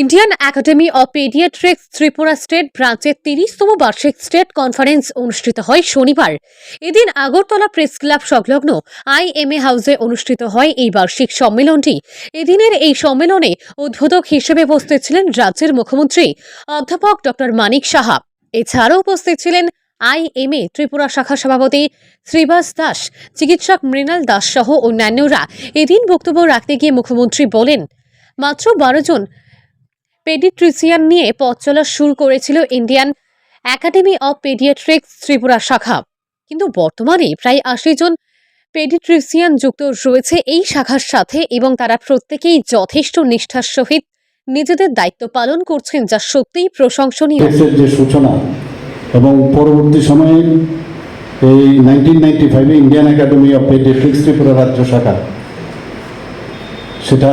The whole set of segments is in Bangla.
Indian Academy of Pediatrics Tripura state ব্রাঞ্চের তিরিশতম বার্ষিক স্টেট কনফারেন্স অনুষ্ঠিত হয় শনিবার। এদিন আগরতলা প্রেস ক্লাব সংলগ্ন আইএমএ হাউসে অনুষ্ঠিত হয় এই বার্ষিক সম্মেলনটি। এদিনের এই সম্মেলনে উদ্বোধক হিসেবে উপস্থিত ছিলেন রাজ্যের মুখ্যমন্ত্রী অধ্যাপক ডক্টর মানিক সাহা। এছাড়াও উপস্থিত ছিলেন আইএমএ ত্রিপুরা শাখা সভাপতি শ্রীবাস দাস, চিকিৎসক মৃণাল দাস সহ অন্যান্যরা। এদিন বক্তব্য রাখতে গিয়ে মুখ্যমন্ত্রী বলেন, মাত্র বারো জন পেডিট্রিসিয়ান নিয়ে পথ চলা শুরু করেছিল Indian Academy of Pediatrics Tripura শাখা। কিন্তু বর্তমানে প্রায় আশি জন পেডিট্রিসিয়ান যুক্ত রয়েছে এই শাখার সাথে এবং তারা প্রত্যেকেই যথেষ্ট নিষ্ঠার সহিত নিজেদের দায়িত্ব পালন করছেন যা সত্যিই প্রশংসনীয়। যে সূচনা এবং পরবর্তী সময়ে এই nineteen Indian Academy Pediatrics Tripura রাজ্য শাখা, সেটা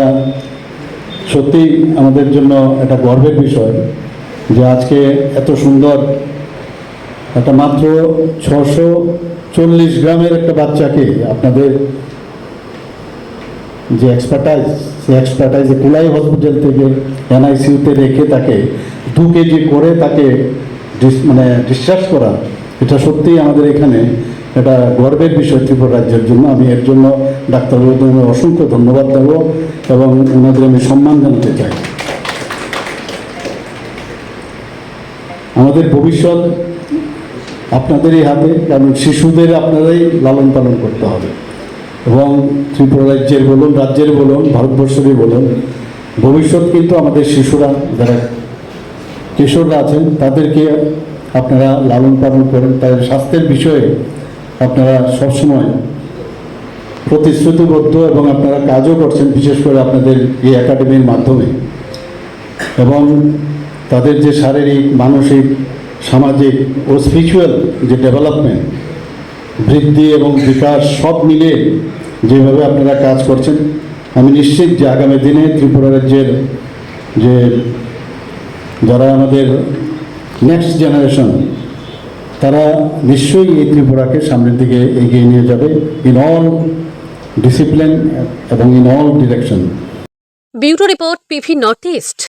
সত্যি আমাদের জন্য একটা গর্বের বিষয় যে আজকে এত সুন্দর একটা মাত্র ছশো চল্লিশ গ্রামের একটা বাচ্চাকে আপনাদের যে এক্সপার্টাইজ সেই এক্সপার্টাইজে কুলাই হসপিটাল থেকে এনআইসিউতে রেখে তাকে, দু কেজি করে তাকে মানে ডিসচার্জ করা, এটা সত্যিই আমাদের এখানে এটা গর্বের বিষয় ত্রিপুরা রাজ্যের জন্য। আমি এর জন্য ডাক্তারবাবুদের অসংখ্য ধন্যবাদ দেব এবং ওনাদের আমি সম্মান জানাতে চাই। আমাদের ভবিষ্যৎ আপনাদেরই হাতে, কারণ শিশুদের আপনারাই লালন পালন করতে হবে। এবং ত্রিপুরা রাজ্যের বলুন রাজ্যের বলুন, ভারতবর্ষেরই বলুন, ভবিষ্যৎ কিন্তু আমাদের শিশুরা, যারা কিশোররা আছেন, তাদেরকে আপনারা লালন পালন করেন। তাদের স্বাস্থ্যের বিষয়ে আপনারা সবসময় প্রতিশ্রুতিবদ্ধ এবং আপনারা কাজও করছেন, বিশেষ করে আপনাদের এই একাডেমির মাধ্যমে। এবং তাদের যে শারীরিক, মানসিক, সামাজিক ও স্পিরিচুয়াল যে ডেভেলপমেন্ট বৃদ্ধি এবং বিকাশ সব মিলিয়ে যেভাবে আপনারা কাজ করছেন, আমি নিশ্চিত যে আগামী দিনে ত্রিপুরা রাজ্যের যে যারা আমাদের নেক্সট জেনারেশন তারা নিশ্চয়ই এই ত্রিপুরাকে সামনের দিকে এগিয়ে নিয়ে যাবে ইন অল ডিসিপ্লিন এবং in all direction bureau report PV North East.